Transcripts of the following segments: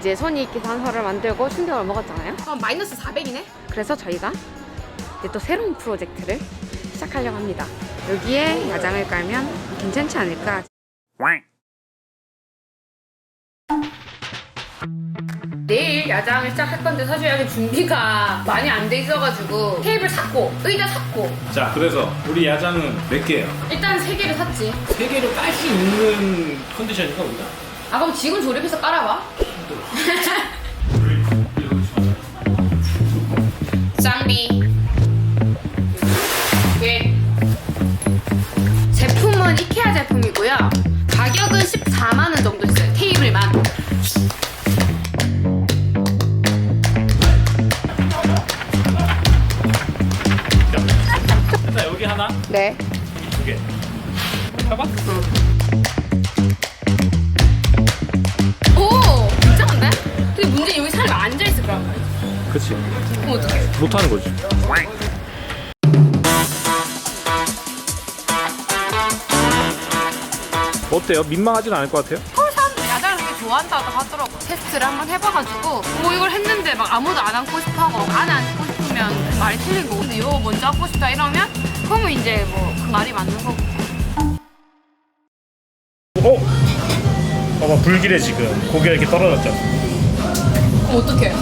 이제 손이 계산서를 만들고 충격을 먹었잖아요. 그럼 마이너스 400이네? 그래서 저희가 이제 또 새로운 프로젝트를 시작하려고 합니다. 여기에 야장을 깔면 괜찮지 않을까? 내일 야장을 시작할 건데 사실 아직 준비가 많이 안 돼 있어가지고 테이블 샀고 의자 샀고 자, 그래서 우리 야장은 몇 개예요? 일단 세 개를 샀지. 세 개를 깔 수 있는 컨디션인가 우리가? 아 그럼 지금 조립해서 깔아봐. 여기 하나, 네. 두 개. 봐봐. 오, 괜찮은데? 근데 문제는 여기 사람이 앉아 있을 거란 말이지. 그치. 그럼 어떡해? 못하는 거지. 어때요? 민망하진 않을 것 같아요? 서울 사람들이 야자를 되게 좋아한다고 하더라고. 테스트를 한번 해봐가지고 뭐 이걸 했는데 막 아무도 안 앉고 싶어하고 안 앉고 싶으면 그 말이 틀린 거고 근데 이거 먼저 앉고 싶다 이러면 그러면 이제 뭐 그 말이 맞는 거고. 어? 봐봐, 불길해 지금. 고기가 이렇게 떨어졌죠? 그럼 어떡해?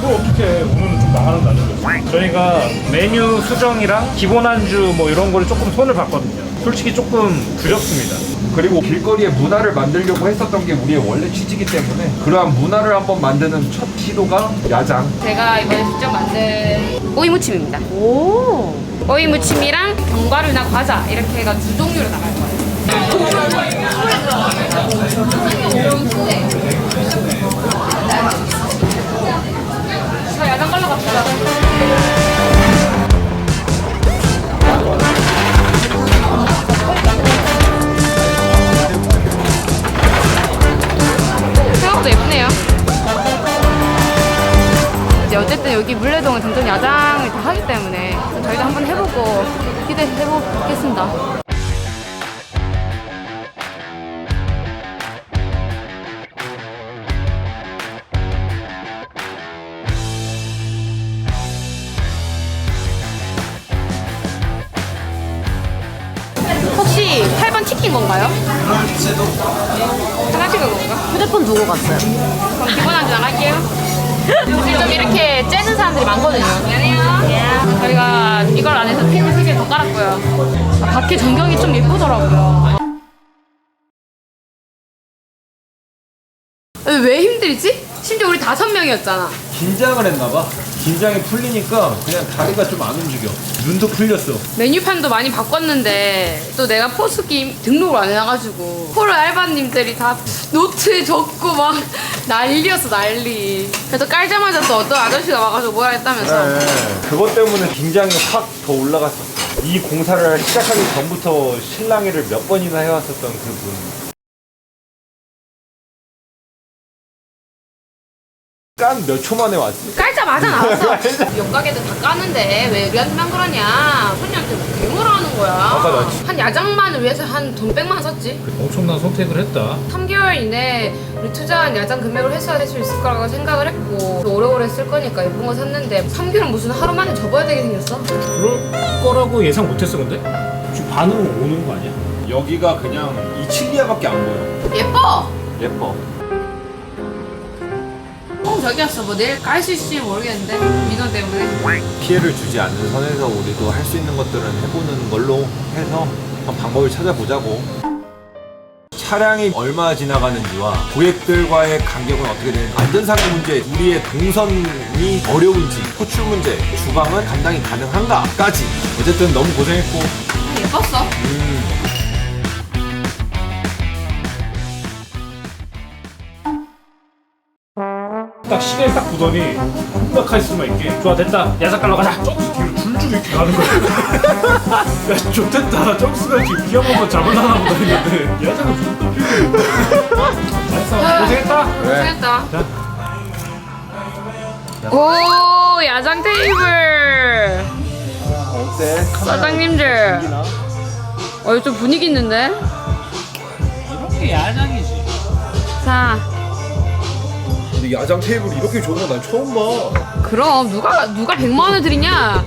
뭐 어떻게 오늘은 좀 망하는 날이죠. 저희가 메뉴 수정이랑 기본 안주 뭐 이런 거를 조금 손을 봤거든요. 솔직히 조금 두렵습니다. 그리고 길거리에 문화를 만들려고 했었던 게 우리의 원래 취지이기 때문에 그러한 문화를 한번 만드는 첫 시도가 야장 제가 이번에 직접 만든 오이 무침입니다. 오. 오이 무침이랑 견과류나 과자 이렇게 해가 두 종류로 나갈 거예요. 여기 물레동은 점점 야장을 다 하기 때문에 저희도 한번 해보고 기대해보겠습니다. 혹시 8번 치킨 건가요? 하나 찍은 건가? 휴대폰 두고 갔어요. 그럼 기본 안주 나갈게요. 좀 이렇게 째는 사람들이 많거든요. 안녕하세요. 저희가 이걸 안 해서 테이블 3개 더 깔았고요. 아, 밖에 전경이 좀 예쁘더라고요. 왜 힘들지? 심지어 우리 다섯 명이었잖아. 긴장을 했나봐. 긴장이 풀리니까 그냥 다리가 좀 안 움직여. 눈도 풀렸어. 메뉴판도 많이 바꿨는데 또 내가 포스기 등록을 안 해놔가지고 포르 알바님들이 다 노트에 적고 막 난리였어 난리. 그래서 깔자마자 또 어떤 아저씨가 와가지고 뭐라 했다면서. 네, 그것 때문에 긴장이 확 더 올라갔었어 이 공사를 시작하기 전부터 실랑이를 몇 번이나 해왔었던 그분 깐 몇 초 만에 왔지 깔자마자 나왔어. 옆 가게들 다 까는데 왜 우리한테만 그러냐? 손님한테 뭐 괴물을 하는 거야? 아까 나 지- 한 야장만을 위해서 한돈 백만 썼지. 엄청난 선택을 했다. 3개월 이내 우리 투자한 야장 금액을 회수할 수 있을 거라고 생각을 했고 또 오래오래 쓸 거니까 예쁜 거 샀는데 3개월 무슨 하루 만에 접어야 되게 생겼어. 그럴 거라고 예상 못했어 근데? 지금 반으로 오는 거 아니야? 여기가 그냥 이 칠리아밖에 안 보여. 예뻐! 예뻐 어 저기였어 뭐 내일 깔 수 있을지 모르겠는데 민원 때문에 피해를 주지 않는 선에서 우리도 할 수 있는 것들은 해보는 걸로 해서 방법을 찾아보자고. 차량이 얼마 지나가는지와 고객들과의 간격은 어떻게 되는지, 안전상의 문제, 우리의 동선이 어려운지, 호출 문제, 주방은 감당이 가능한가까지. 어쨌든 너무 고생했고, 딱 시계를 딱 보더니 딱 카리스마 있게 좋아 됐다. 야자 깔러 가자. 점수 뒤로 줄줄 이렇게 가는 거야 야 좋됐다. 점수가 지금 기억 한번 잡으려나 보다 했는데. 야자가 존나 필요해. 알았어. 고생했다. 그래. 고생했다. 오 야장 테이블. 어때? 사장님들. 어 이거 좀 분위기 있는데? 이런 게 야장이지. 자 야장 테이블 이렇게 좋은 거난 처음 봐. 그럼 누가 누가 100만 원을 드리냐?